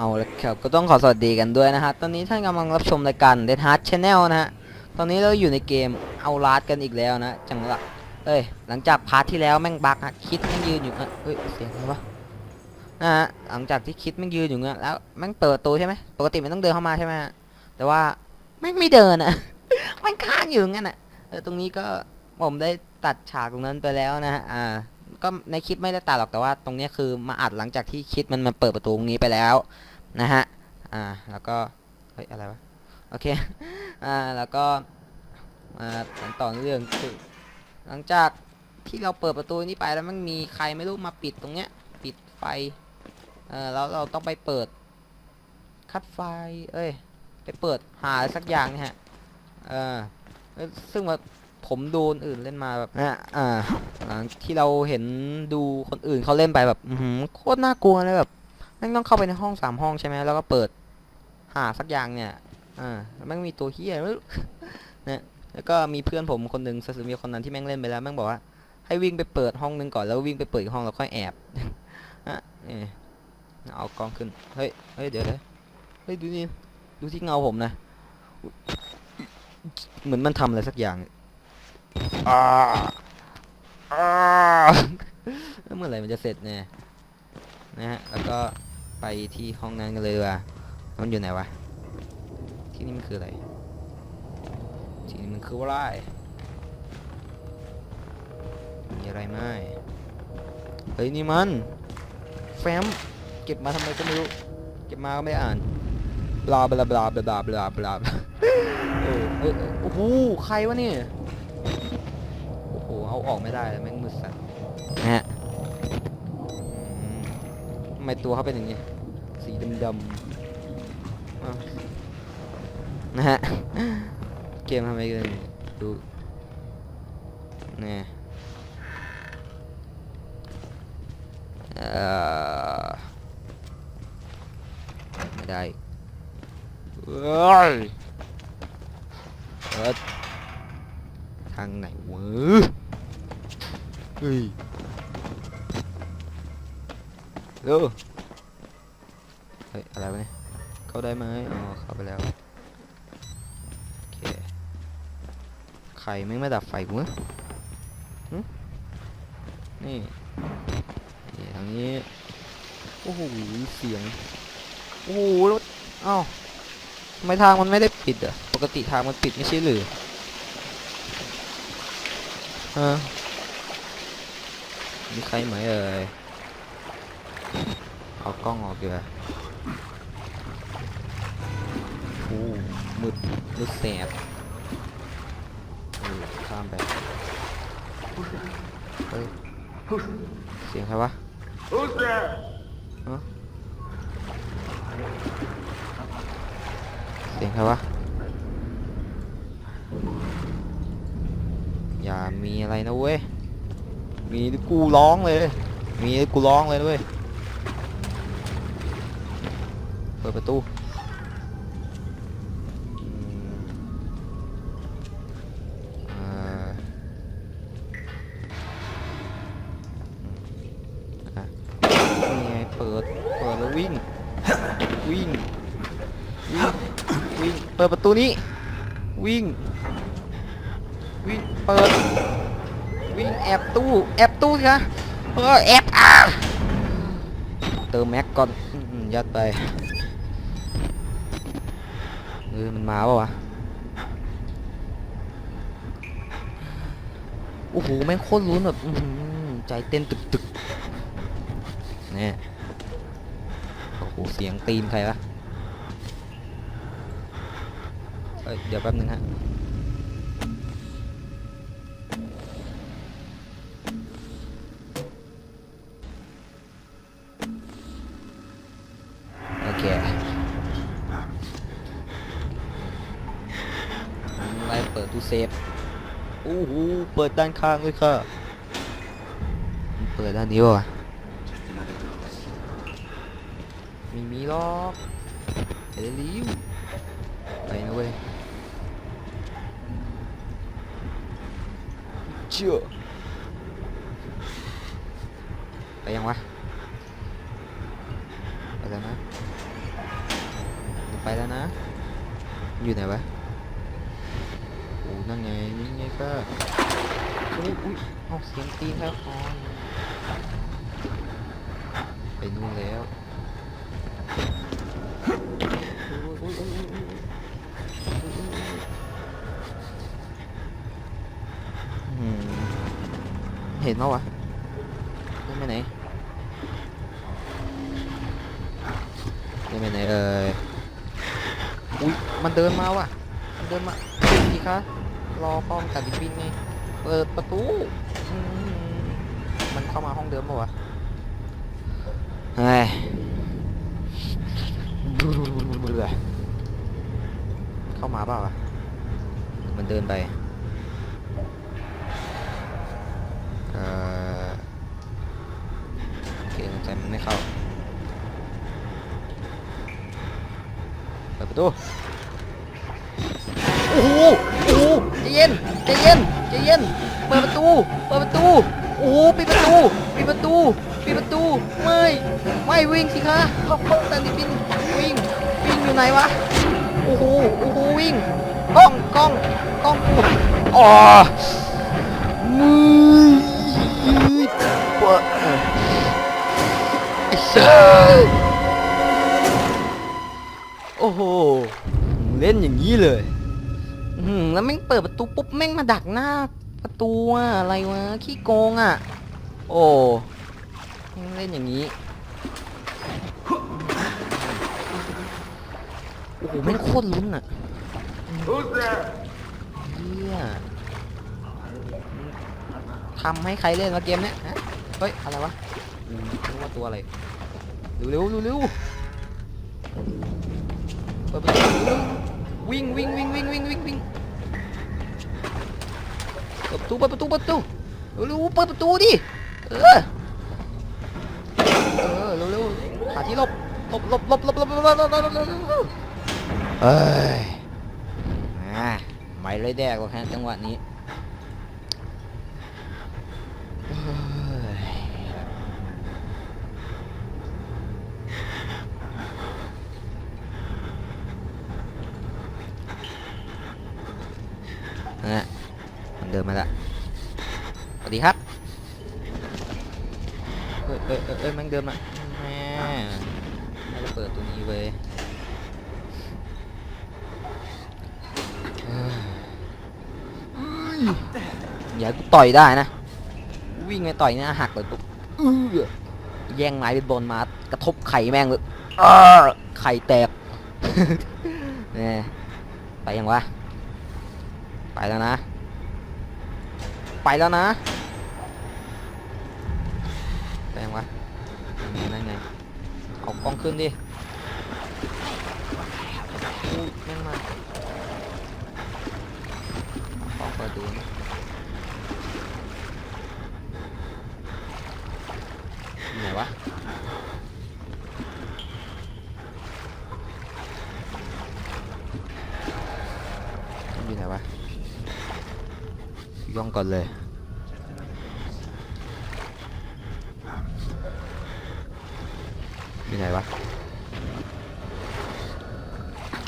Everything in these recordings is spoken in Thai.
เอาละครับก็ต้องขอสวัสดีกันด้วยนะฮะ ตอนนี้ท่านกำลังรับชมรายการ Dead Hard Channel นะฮะ ตอนนี้เราอยู่ในเกมเอาลาดกันอีกแล้วนะ จังหวะเอ้ย หลังจากพาร์ทที่แล้วแม่งบักฮะ คิดแม่งยืนอยู่เอ้ยเฮ้ย เสียงอะไรวะนะฮะ หลังจากที่คิดแม่งยืนอยู่เงี้ยแล้วแม่งเปิดประตูใช่ไหมปกติมันต้องเดินเข้ามาใช่ไหมฮะ แต่ว่าแม่งไม่เดินอะแม่งค้างอยู่งั้นอะเออตรงนี้ก็ผมได้ตัดฉากตรงนั้นไปแล้วนะฮะ อ่าก็ในคลิปไม่ได้ตัดหรอกแต่ว่าตรงเนี้ยคือมาอัดหลังจากที่คิดมันมาเปิดประตูตรงนี้ไปแล้ว นะฮะ อ่า แล้วก็ เฮ้ย อะไรวะ โอเค อ่า แล้วก็มาต่อเรื่องคือหลังจากที่เราเปิดประตูนี้ไปแล้วมันมีใครไม่รู้มาปิดตรงเนี้ย ปิดไฟ เออแล้วเราต้องไปเปิด คัดไฟ เอ้ย ไปเปิดหาสักอย่างเนี่ยฮะ เออเอ้ยซึ่งว่าผมดูนอื่นเล่นมาแบบนะอ่าที่เราเห็นดูคนอื่นเขาเล่นไปแบบหือโคตรน่ากลัวเลยแบบ แม่งต้องเข้าไปในห้องสามห้องใช่ไหมแล้วก็เปิดหาสักอย่างเนี่ย อ่าแม่งมีตัวเฮียไม่รู้เนี่ยแล้วก็มีเพื่อนผมคนหนึ่งสมีคนนั้นที่แม่งเล่นไปแล้วแม่งบอกว่า ให้วิ่งไปเปิดห้องนึงก่อนแล้ววิ่งไปเปิดอีกห้องแล้วค่อยแอบอะนี่เอากล้องขึ้น เฮ้ย เฮ้ย เดี๋ยวเดี๋ยเฮ้ย ดูนี่ ดูที่เงาผมนะ เหมือนมันทำอะไรสักอย่างอ่าอ่าเมื่อไหร่มันจะเสร็จเนี่ยนะฮะ แล้วก็ ไปที่ห้องนั้นกันเลยว่ามันอยู่ไหนวะ ที่นี่มันคืออะไร ที่นี่มันคืออะไร มีอะไรไหมเฮ้ยนี่มัน แฟ้ม เก็บมาทำไมก็ไม่รู้ เก็บมาก็ไม่อ่านบลาบลาบลาบลาบลาบลาบลาบเออเออโอ้โห ใครวะเนี่ย โอ้โห เอาออกไม่ได้เลยแม่งมืดสัตว์นะฮะทำไมตัวเขาเป็นอย่างนี้ สีดำๆอ้าวนะฮะ เกมทำไมกันดูเนี่ยเอ่อไม่ได้เอ้ยเอิดทางไหนวะเฮ้ยเร็วเฮ้ย อะไรวะเนี่ย เข้าได้ไหมอ๋อ เข้าไปแล้ว โอเค ใครไม่งมาดับไฟกูวะหึนี่นี่ทางนี้ โอ้โห เสียง โอ้โหแล้วเอ้าทำไมทางมันไม่ได้ปิดอะ ปกติทางมันปิดไม่ใช่หรือฮะมีใครไหมเอ่ย เอากล้องออกเดี๋ยวโอ้มืดมืดแสบามไปเฮ้ยเสียงใครวะเสียงใครวะอย่ามีอะไรนะเว้ยมีกูร้องเลย มีกูร้องเลยนะเว้ยเปิดประตู ตูนี้ วิ่ง วิ่งเปิด วิ่งแอบตู้ แอบตู้สิคะเออแอบอะเติมแม็กก่อนยัดไปเออมันมาปล่าวะโอ้โหแม่งโคตรลุ้นแบบใจเต้นตึกตึกๆเนี่ยโอ้โหเสียงตีนใครวะ เดี๋ยวแป๊บนึงฮะโอเคไล่เปิดตู้เซฟโอ้โหเปิดด้านข้างด้วยค่ะ เปิดด้านนี้วะม่มีหรอกไปได้ริวไปนะเว้ย ชื่อไปยังวะไปแล้วนะไปแล้วนะ อยู่ไหนวะโอ้นั่นไงนี่ไงก็อุ้ยอุ้ยเอาเสียงตีนแล้วคอนไปนู่นแล้วอุ๊ยอุ๊ยอุ๊ยอุ๊ยอุ๊ยอืม เห็นปะวะเดินไปไหนเดินไปไหนเอ่ยอุ้ยมันเดินมาว่ะมันเดินมาดีคะรอป้อมกัดดิบินไงเปิดประตูมันเข้ามาห้องเดิมปะวะเฮ้ยเบื่อเข้ามาเปล่าวะมันเดินไป เอ่อโอเคสงสัยมันไม่เข้า เประตูโอ้โหโอ้โหใจเย็นใจเย็นใจเย็น เปิดประตู เปิดประตู โอ้โหปิดประตู ปิดประตู ปิดประตู ไม่ ไม่วิ่งสิคะล็อกห้องตันดิบิน วิ่ง วิ่งอยู่ไหนวะ โอ้โห โอ้โห วิ่ง กล้อง กล้อง กล้องกูอ๋อมือปวดไอ้เซ่ อ้โหเล่นอย่างนี้เลยอืมแล้วแม่งเปิดประตูปุ๊บแม่งมาดักหน้า ประตูอะอะไรวะขี้โกงอะโอ้แม่งเล่นอย่างนี้โอ้โหแม่งโคตรลุ้นอะ Who's there? เฮียทำให้ใครเล่นวะเกมเนี้ยฮะเฮ้ยอะไรวะอืมรู้ว่าตัวอะไรเร็วๆเร็วๆเปิดประ ตูเร็วๆวิ่งวิ่งวิ่งวิ่งวิ่งวิ่งวิ่งเปิดประตูเปิดประตูเปิดประตูเร็วเปิดประตูดิเออเออเร็วๆหาที่หลบหลบหลบหลบหลบหลบหลบหลบหลบเอ้ยอ่าไม่เลยแดกหรอกฮะจังหวะนี้เฮ้ยนั่นแหละมันเดินมาละสวัสดีครับเอ้ยเอ้ยเอ้ยแมันเดินมาแม่ให้เราเปิดตัวนี้เว้ยอย่ากูต่อยได้นะ วิ่งไปต่อยเนี่ยหักเลยปุ๊บอื้อแย่งไม้ไปบนมากระทบไข่แม่งเลยไข่แตกเนี่ยไปยังวะ ไปแล้วนะ ไปแล้วนะแปยังวะนั่นไงนั่นไงเอากล้องขึ้นดิอู้แม่งมาขอเปิดดูนะไหนวะ อยู่ไหนวะ ย่อง ก่อนเลย อยู่ไหนวะ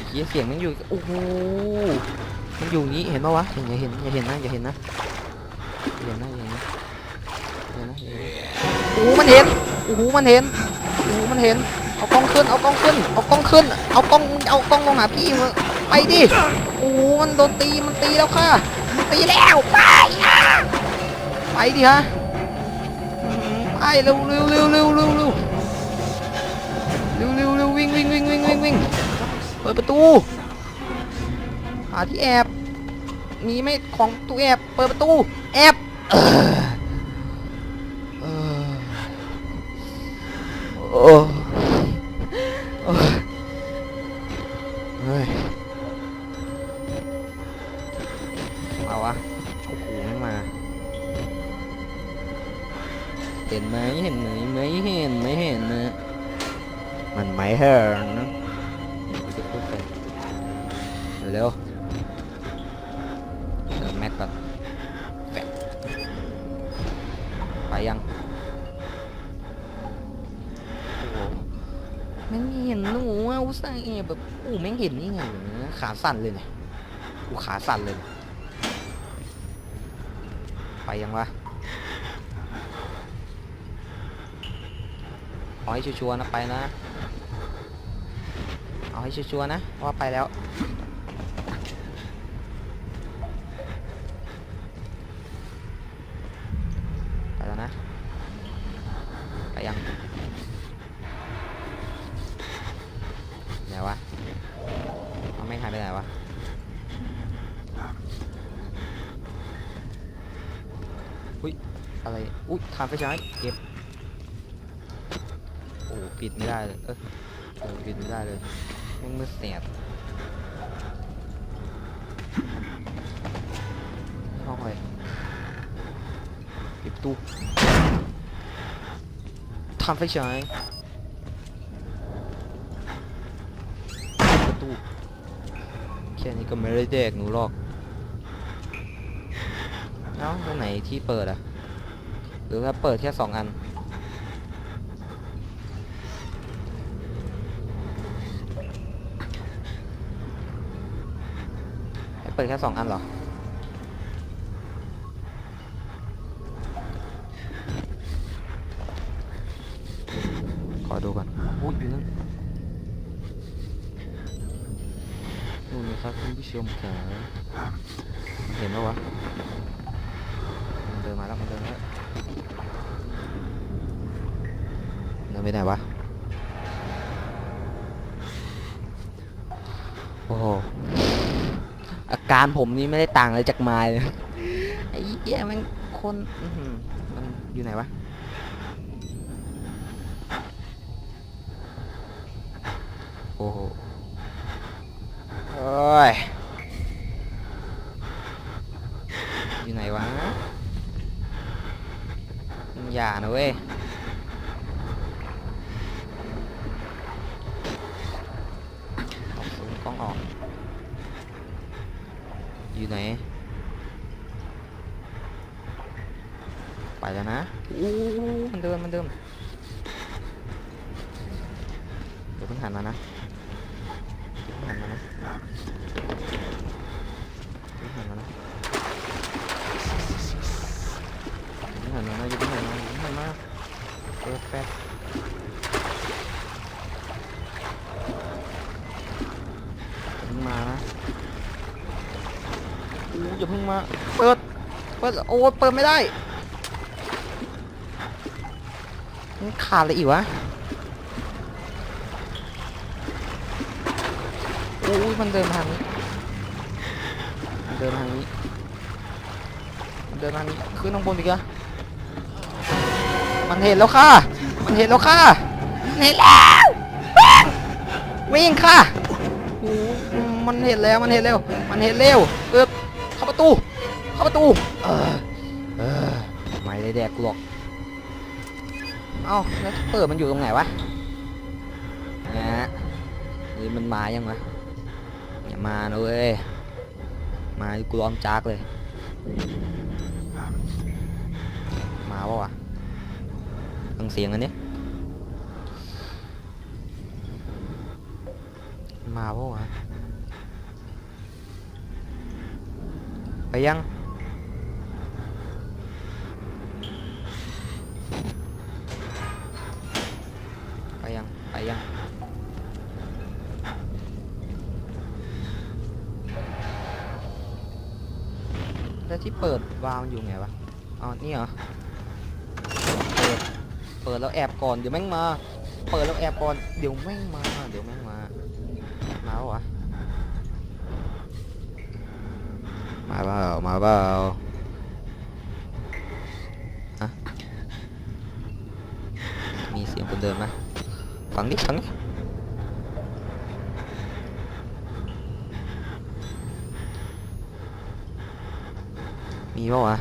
เหี้ยเสียงมันอยู่ โอ้โห มันอยู่งนี้ เห็นปะวะเห็นอย่าเห็นอย่าเห็นนะอย่าเห็นนะอย่าเห็นนะอย่าเห็นนะอย่าเห็นนะโอ้โหมันเห็น โอ้โห มันเห็น โอ้โห มันเห็น เอากล้องขึ้น เอากล้องขึ้น เอากล้องขึ้น เอากล้อง เอากล้องลงหาพี่มึงไปดิ โอ้โห มันโดนตี มันตีแล้วค่ะ ตีแล้วไปอะไปดิฮะไปเร็วเร็วเร็วเร็วเร็วเร็วเร็วเร็วเร็ววิ่งวิ่งวิ่งวิ่งวิ่งวิ่งเปิดประตูหาที่แอบมีไหม่ของตู้แอบเปิดประตูแอบเออเออ เห็นนะเดี๋ยวกูจะเร็วเติมแม็กก่อนไปยังโอ้ไม่เห็นหนูอะอุตส่าห์แอบแบบอู้แม่งเห็นนี่ไงขาสั่นเลยเนี่ยกูขาสั่นเลย ไปยังวะเอให้ชัวร์นะไปนะ เอาให้ชัวร์ๆนะ ว่าไปแล้ว ไปแล้วนะ ไปยังไหนวะเอาไม่หายไปไหนวะอุ้ย อะไร อุ้ยทานไฟฉายเก็บ โอ้ปิดไม่ได้เลย เออปิดไม่ได้เลย ม่งมืดแสบห้องอะไรปิดตูทำไฟฉายปิดประตูแค่นี้ก็ไม่ได้แดกหนูหรอกเอ้าตรงไหนที่เปิดอะหรือว่าเปิดแค่สองอัน ให้เปิดแค่สองอันเหรอ ขอดูก่อนอุ้ยอยู่นั่นนู่นนะครับคุณผู้ชมขาเห็นไหมวะมันเดินมาแล้วมันเดินมาแล้วเดินไปไหนวะ โอ้โหอา การผมนี่ไม่ได้ต่างอะไรจากไมายเลยไอ้เหี้ยมันคนอื้อหือมันอยู่ไหนวะโอ้โหโอ้ยอยู่ไหนวะมึงอย่านะเว้ย เอาซูมกล้องออก อยู่ไหน ไปแล้วนะอู้มันเดินมันเดินเดี๋ยวเพิ่งหันมานะเดี๋ยวเพิ่งหันมานะเดี๋ยวเพิ่งหันมานะอย่าเพิ่งหันมานะอย่าเพิ่งหันมาอย่าเพิ่งหันมาเปิดแฟลชอย่าเพิ่งมานะอู้อย่าเพิ่งมา เปิด เปิ ดโอ้เปิดไม่ได้มันขาดอะไรอีกวะโอ้ยมันเดินทางนี้เดินทางนี้เดินทางนี้ขึ้นข้างบนอีกอะมันเห็นแล้วค่ะ มันเห็นแล้วค่ะมันเห็นแล้ววิ่งค่ะโอ้มันเห็นแล้วมันเห็นแล้วมันเห็นเร็วเอิบเข้าประตู เข้าประตู เออเออไม่ได้แดกกูหรอก เอ้าแล้วเปิดมันอยู่ตรงไหนวะนะฮะนี่มันมายังวะอย่ามานะเว้ยมากูร้อมจากเลย มาปะวะฟังเสียงอันนี้มาปะวะไปยัง ไปยัง ไปยัง แล้ว ที่เปิดวาล์วอยู่ไงวะอ๋อนี่เหรอเปิดเปิดแล้วแอบก่อนเดี๋ยวแม่งมา เปิดแล้วแอบก่อนเดี๋ยวแม่งมาเดี๋ยวแม่งมามาปะวะมาเปล่ามาเปล่าฮะมีเสียงคนเดินไหมฟังดิฟังดิ มีปะวะ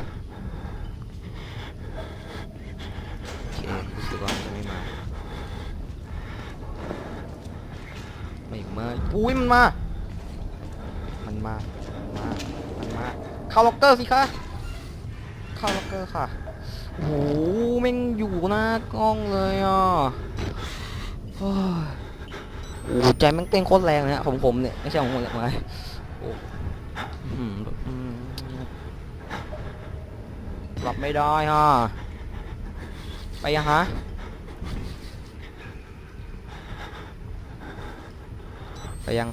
โอเครู้สึกว่าจะไม่มาไม่มาอุ้ยมันมา มันมามันมา มันมา เข้าล็อกเกอร์สิคะเข้าล็อกเกอร์ค่ะโอ้โหแม่งอยู่หน้ากล้องเลยอะโอ้ยใจแม่งเต้นโคตรแรงเลยฮะผมผมเนี่ยไม่ใช่ของผมเลยไม้โอ้หืม หลับไม่ได้ฮะ ไปยังฮะ ไปยัง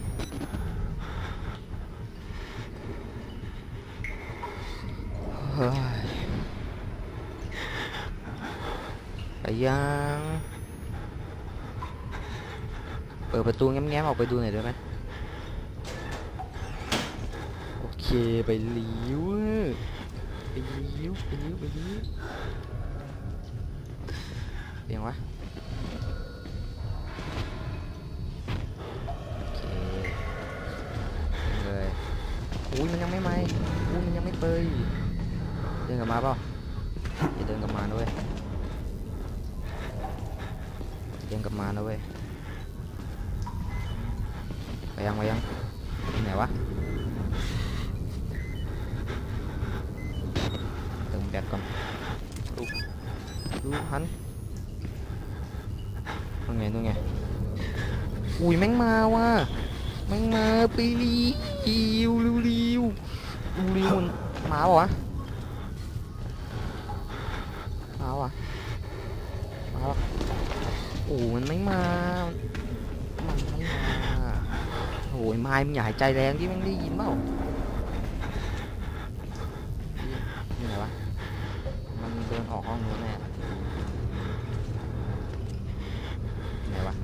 ไปยัง เปิดประตูแง้มๆออกไปดูหน่อยได้ไหมโอเคไปหลิ้ว ไปลิ้วไปลิ้วไปลิ้วเปียงวะโอเคเลยอุ้ยมันยังไม่ไหมอุ้ยมันยังไม่เปยเดินกลับมาเปล่าอย่าเดินกลับมาด้วยเดินกลับมานะเว้ยไปยังไปยังที่ไหนวะเติมแบตก่อนดูดูหันนู่นไงนู่นไงอุ้ย แม่งมาว่ะแม่งมาไปรีวริวริวริวริวมันมาปะวะมาปะมาปะโอ้มันไม่มามันไม่มาโอ้ยไม้มึงอย่าหายใจแรงที่แม่งได้ยินเปล่านี่ไหนวะ มันเดินออกห้องนู้นแน่ไหนวะ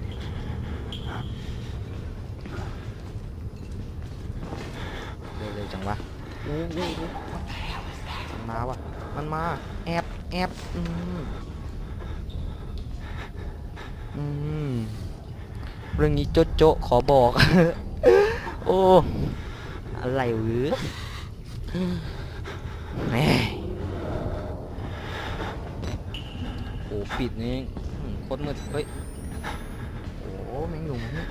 เร็วเร็วจังวะอู้อู้อู้มันมาวะมันมา แอบ แอบ อืม อืม เรื่องนี้โจ๊ะโจ๊ะขอบอก โอ้ อะไรหรือแหมโอ้ปิดนี่โคตรมืดเฮ้ย โอ้แม่งหนุ่มนี่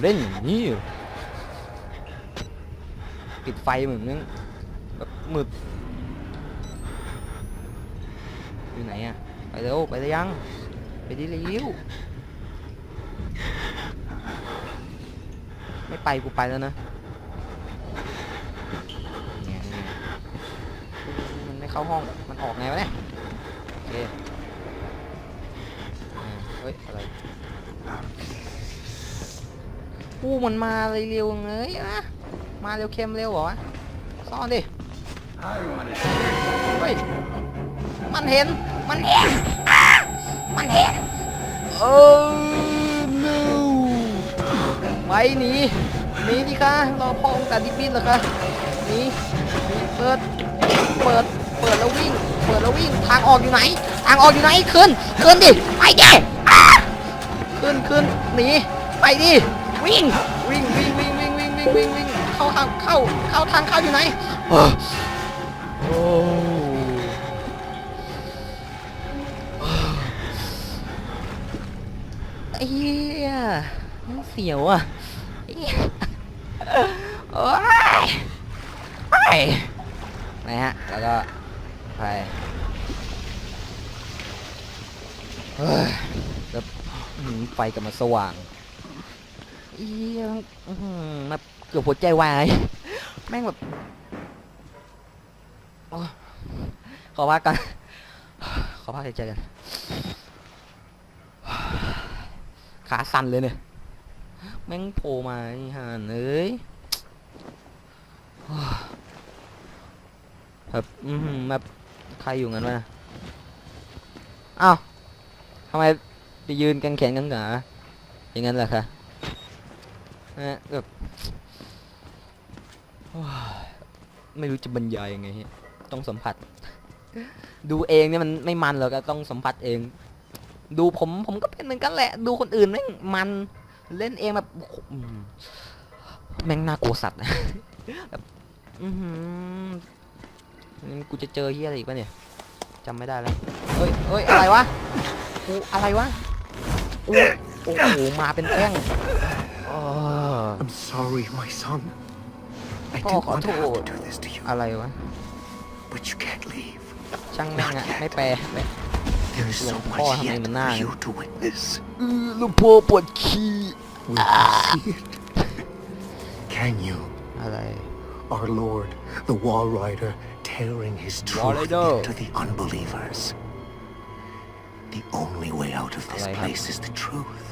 เล่นอย่างนี้ปิดไฟเหมือนนึงแบบมืดอยู่ไหนอะไปเร็วไปได้ยังไปดิเร็ว ไม่ไปกูไปแล้วนะนี่ไงนี่ไงมันไม่เข้าห้องมันออกไงวะเนี่ยโอเคเฮ้ยอะไรอู้มันมาเลยเร็วเลยนะมาเร็วเข้มเร็วเหรอวะซ่อนดิเฮ้ยมันเห็นมันเห็นมันเห็นโอ้ no ไปหนีหนีดิคะรอพ่อองค์กาดิบบินเหรอคะหนีหนีเปิดเปิดเปิดแล้ววิ่ง เปิดแล้ววิ่งทางออกอยู่ไหน ทางออกอยู่ไหนขึ้นขึ้นดิไปดิขึ้นขึ้นหนีไปดิวิ่งวิ่งวิ่งวิ่งวิ่งวิ่งวิ่งวิ่งวิ่งเข้าทางเข้าเข้าทางเข้าอยู่ไหนเออโอ้ไอ้เหี้ยเสียวอะ โอ้ยไปนะฮะ แล้วก็ไปเฮ้ยแล้วหือไฟกลับมาสว่างเอียอื้อหือมาเกือบหัวใจวายแม่งแบบโอ้ขอพักกัน ขอพักหายใจกัน ขาสั่นเลยเนี่ย แม่งโผล่มาไอ้ห่านเอ้ย แบบอือหือแบบใครอยู่งั้นวะนะอ้าวทำไมไปยืนกันแขนกันขาอย่างนั้นล่ะคะนะแบบโอ้ยไม่รู้จะบรรยายยังไงฮะต้องสัมผัส ดูเองเนี่ยมันไม่มันหรอกอะต้องสัมผัสเอง ดูผมผมก็เป็นเหมือนกันแหละ ดูคนอื่นแม่งมัน เล่นเองแบบโอ้โหอืมแม่งน่ากลัวสัตว์แบบ อือหือนี่กูจะเจอเฮียอะไรอีกปะเนี่ยจำไม่ได้แล้วเฮ้ยเฮ้ยอะไรวะกูอะไรวะอู้โอ้โหมาเป็นแป้งอ้อ I'm sorry, my son. I Oh, didn't want to have to Otto. do this to you, อะไรวะ but you can't leave. ช่างแม่งอะไม่แปลไม่ There is so Lord, much Paul, how yet many for nine? you to witness. ลูกพ่อปวดขี้ Will you see it? Can you? อะไร Our Lord, the Wall Rider, tearing his truth Rider. into the unbelievers. The only way out of this Alright, place is the truth.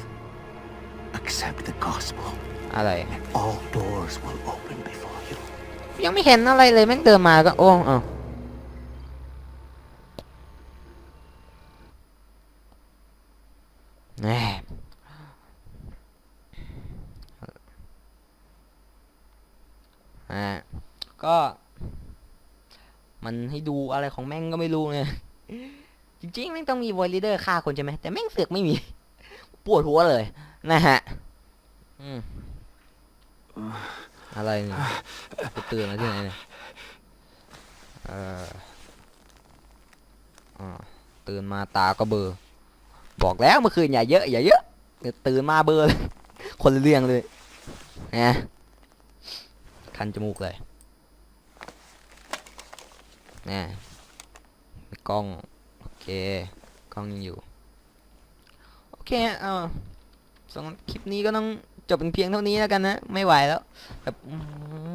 Accept the gospel, อะไร and all doors will open before you. ยังไม่เห็นอะไรเลยแม่งเดินมาก็โอ้เอ้าแหน่ ก็มันให้ดูอะไรของแม่งก็ไม่รู้เนี่ย จริงๆ แม่งต้องมีวอลลีเดอร์ฆ่าคนใช่ไหม แต่แม่งเสือกไม่มี ปวดหัวเลย นะฮะ อืม อะไรเนี่ยกูตื่นมาที่ไหนเนี่ย เอออตื่นมาตาก็เบอร์บอกแล้วเมื่อคืนอย่าเยอะ อย่าเยอะเตื่นมาเบอร์เลยคนเรื่องเลยนะคันจมูกเลย นะมีกล้อง โอเค กล้องยังอยู่ โอเคเออสำหรับคลิปนี้ก็ต้องจบเป็นเพียงเท่านี้แล้วกันนะ ไม่ไหวแล้ว แบบอื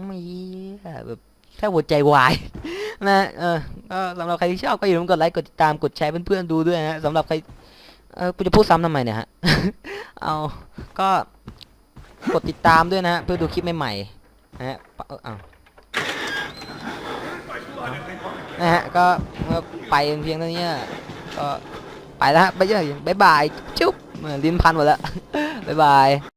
มเหี้ยแบบแค่หัวใจวายนะเออก็สำหรับใครที่ชอบก็อย่าลืมกดไลค์กดติดตามกดแชร์เพื่อนๆดูด้วยนะสำหรับใครเออกูจะพูดซ้ำทำไมเนี่ยฮะเอาก็กดติดตามด้วยนะเพื่อดูคลิปใหม่ๆนะฮะเออเอา นะฮะก็ไปเพียงเท่านี้ก็ไปแล้วฮะไปเยอะบ๊ายบายจุ๊บเออลิ้นพันหมดแล้วบ๊ายบาย